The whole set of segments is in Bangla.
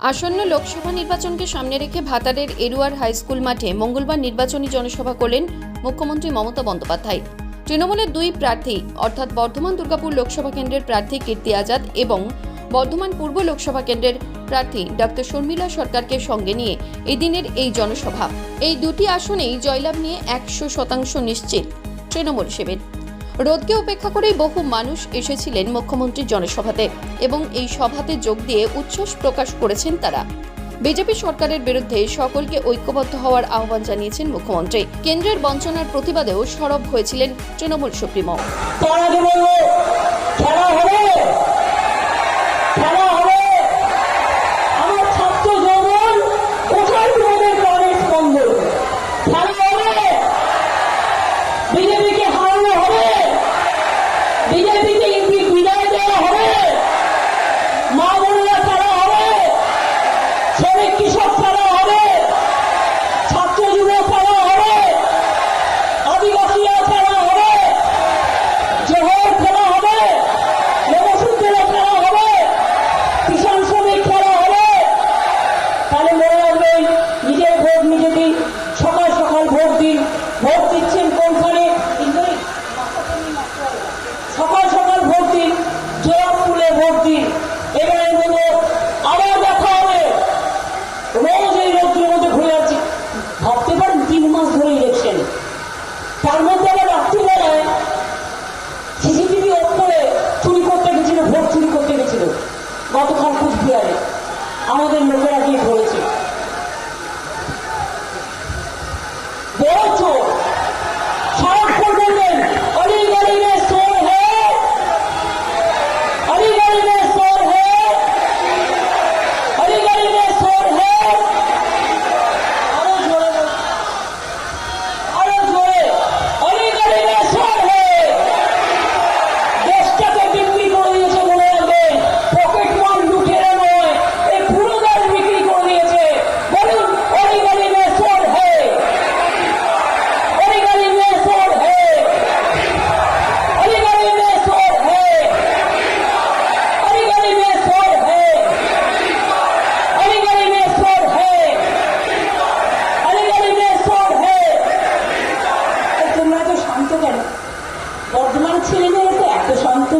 আসন্ন লোকসভা নির্বাচনকে সামনে রেখে ভাতারের এরুয়ার হাই স্কুল মাঠে মঙ্গলবার নির্বাচনী জনসভা করলেন মুখ্যমন্ত্রী মমতা বন্দ্যোপাধ্যায়। তৃণমূলের দুই প্রার্থী, অর্থাৎ বর্ধমান দুর্গাপুর লোকসভা কেন্দ্রের প্রার্থী কীর্তি আজাদ এবং বর্ধমান পূর্ব লোকসভা কেন্দ্রের প্রার্থী ডক্টর শর্মিলা সরকারকে সঙ্গে নিয়ে এদিনের এই জনসভা। এই দুটি আসনেই জয়লাভ নিয়ে একশো শতাংশ নিশ্চিত তৃণমূল শিবির। রোদকে উপেক্ষা করেই বহু মানুষ এসেছিলেন মুখ্যমন্ত্রীর জনসভাতে এবং এই সভাতে যোগ দিয়ে উচ্ছ্বাস প্রকাশ করেছেন তারা। বিজেপি সরকারের বিরুদ্ধে সকলকে ঐক্যবদ্ধ হওয়ার আহ্বান জানিয়েছেন মুখ্যমন্ত্রী। কেন্দ্রের বঞ্চনার প্রতিবাদেও সরব হয়েছিলেন তৃণমূল সুপ্রিমো। খেলা মাস ধরে ইলেকশন। তার মধ্যে আবার রাত্রিবেলায় সিসিটিভি অফ করে চুরি করতে গেছিল, ভোট চুরি করতে গেছিল। গতকাল কুচবিহারে। আমাদের লোকেরা গিয়ে ধরেছে। বড় চোর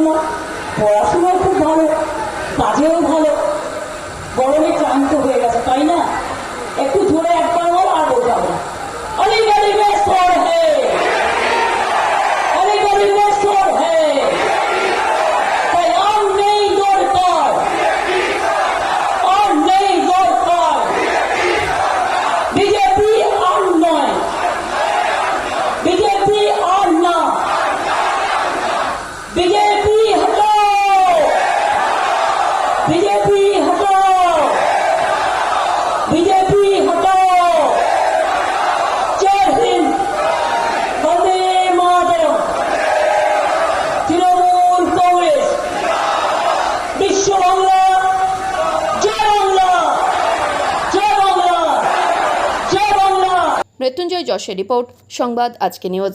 না পড়াশোনাও খুব ভালো কাজেও ভালো। গরমে ক্লান্ত হয়ে গেছে তাই না? মৃত্যুঞ্জয় যশের রিপোর্ট সংবাদ আজকে নিউজ।